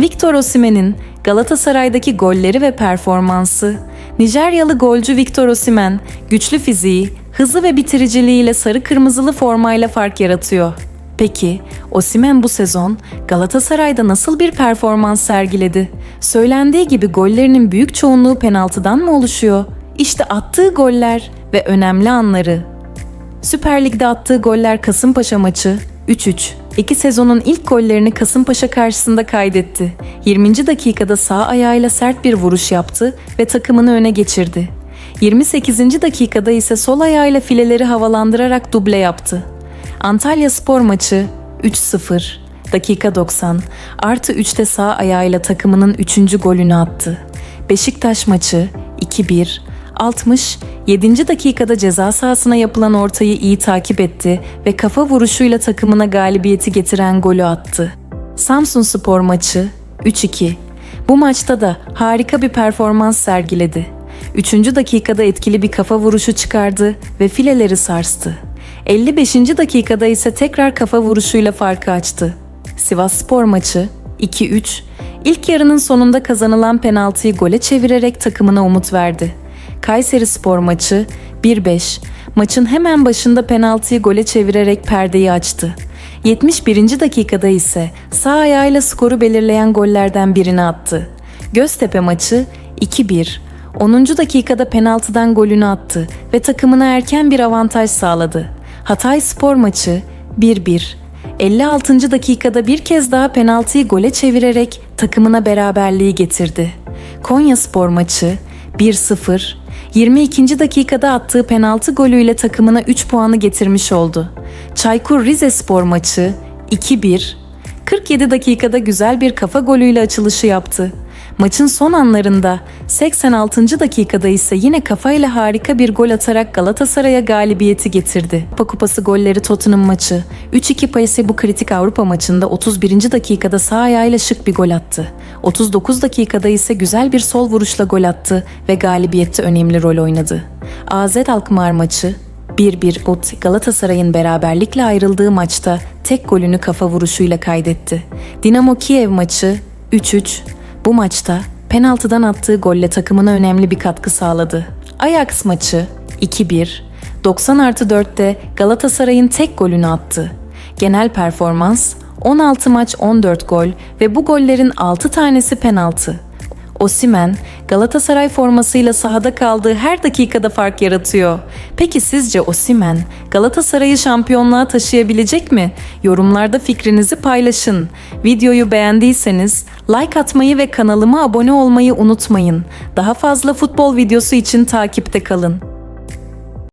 Victor Osimhen'in Galatasaray'daki golleri ve performansı. Nijeryalı golcü Victor Osimhen, güçlü fiziği, hızı ve bitiriciliğiyle sarı kırmızılı formayla fark yaratıyor. Peki, Osimhen bu sezon Galatasaray'da nasıl bir performans sergiledi? Söylendiği gibi gollerinin büyük çoğunluğu penaltıdan mı oluşuyor? İşte attığı goller ve önemli anları. Süper Lig'de attığı goller Kasımpaşa maçı 3-3. İki sezonun ilk gollerini Kasımpaşa karşısında kaydetti. 20. dakikada sağ ayağıyla sert bir vuruş yaptı ve takımını öne geçirdi. 28. dakikada ise sol ayağıyla fileleri havalandırarak duble yaptı. Antalya Spor maçı 3-0. Dakika 90. Artı 3'te sağ ayağıyla takımının 3. golünü attı. Beşiktaş maçı 2-1. 60, 7. dakikada ceza sahasına yapılan ortayı iyi takip etti ve kafa vuruşuyla takımına galibiyeti getiren golü attı. Samsun Spor maçı 3-2. Bu maçta da harika bir performans sergiledi. 3. dakikada etkili bir kafa vuruşu çıkardı ve fileleri sarstı. 55. dakikada ise tekrar kafa vuruşuyla farkı açtı. Sivas Spor maçı 2-3. İlk yarının sonunda kazanılan penaltıyı gole çevirerek takımına umut verdi. Kayseri Spor maçı 1-5. Maçın hemen başında penaltıyı gole çevirerek perdeyi açtı. 71. dakikada ise sağ ayağıyla skoru belirleyen gollerden birini attı. Göztepe maçı 2-1. 10. dakikada penaltıdan golünü attı ve takımına erken bir avantaj sağladı. Hatay Spor maçı 1-1. 56. dakikada bir kez daha penaltıyı gole çevirerek takımına beraberliği getirdi. Konya Spor maçı 1-0. 22. dakikada attığı penaltı golüyle takımına 3 puanı getirmiş oldu. Çaykur Rizespor maçı 2-1. 47 dakikada güzel bir kafa golüyle açılışı yaptı. Maçın son anlarında 86. dakikada ise yine kafayla harika bir gol atarak Galatasaray'a galibiyeti getirdi. Kupa Kupası golleri Tottenham maçı. 3-2 payesi bu kritik Avrupa maçında 31. dakikada sağ ayağıyla şık bir gol attı. 39 dakikada ise güzel bir sol vuruşla gol attı ve galibiyette önemli rol oynadı. AZ Alkmaar maçı 1-1 Ot Galatasaray'ın beraberlikle ayrıldığı maçta tek golünü kafa vuruşuyla kaydetti. Dinamo Kiev maçı 3-3 bu maçta penaltıdan attığı golle takımına önemli bir katkı sağladı. Ajax maçı 2-1. 90 artı 4'te Galatasaray'ın tek golünü attı. Genel performans 16 maç 14 gol ve bu gollerin 6 tanesi penaltı. Osimen, Galatasaray formasıyla sahada kaldığı her dakikada fark yaratıyor. Peki sizce Osimen, Galatasaray'ı şampiyonluğa taşıyabilecek mi? Yorumlarda fikrinizi paylaşın. Videoyu beğendiyseniz like atmayı ve kanalıma abone olmayı unutmayın. Daha fazla futbol videosu için takipte kalın.